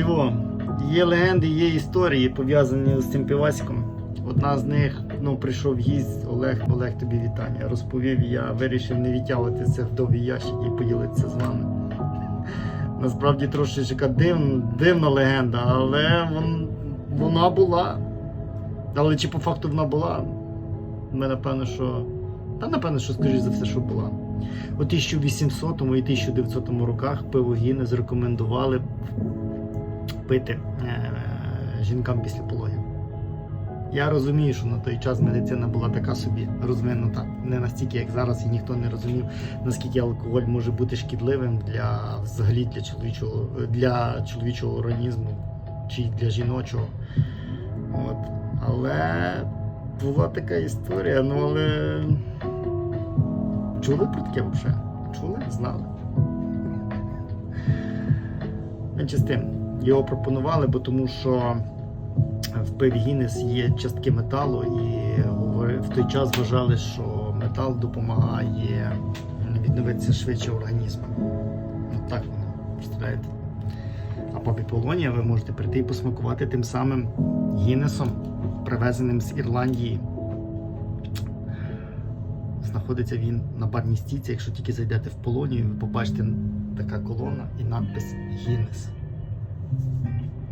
Його, є легенди, є історії пов'язані з цим піваськом. Одна з них ну, прийшов гість Олег, Олег, тобі вітання. Розповів, я вирішив не відтягувати це в довгий ящик і поділитися з вами. Насправді трошечка дивна, дивна легенда, але вон, вона була. Але чи по факту вона була? Ми напевно, що. Та напевно, що скоріш за все, що була. У 1800 і 1900 роках пиво Гіннес рекомендували пити е, жінкам після пологів. Я розумію, що на той час медицина була така собі розвинута, не настільки, як зараз, і ніхто не розумів, наскільки алкоголь може бути шкідливим для взагалі для чоловічого, для чоловічого організму чи для жіночого. От. Але була така історія, ну але чули про таке взагалі? Чули? Знали. Менше з тим, його пропонували, бо тому що в пиві Гіннес є частки металу, і в той час вважали, що метал допомагає відновитися швидше організму. Ну так воно, представляєте? А по Біполонія ви можете прийти і посмакувати тим самим Гіннесом, привезеним з Ірландії. Знаходиться він на барній стійці. Якщо тільки зайдете в Полонію, ви побачите така колона і надпис Гіннес.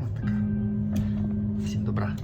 Ось така. Всім добра.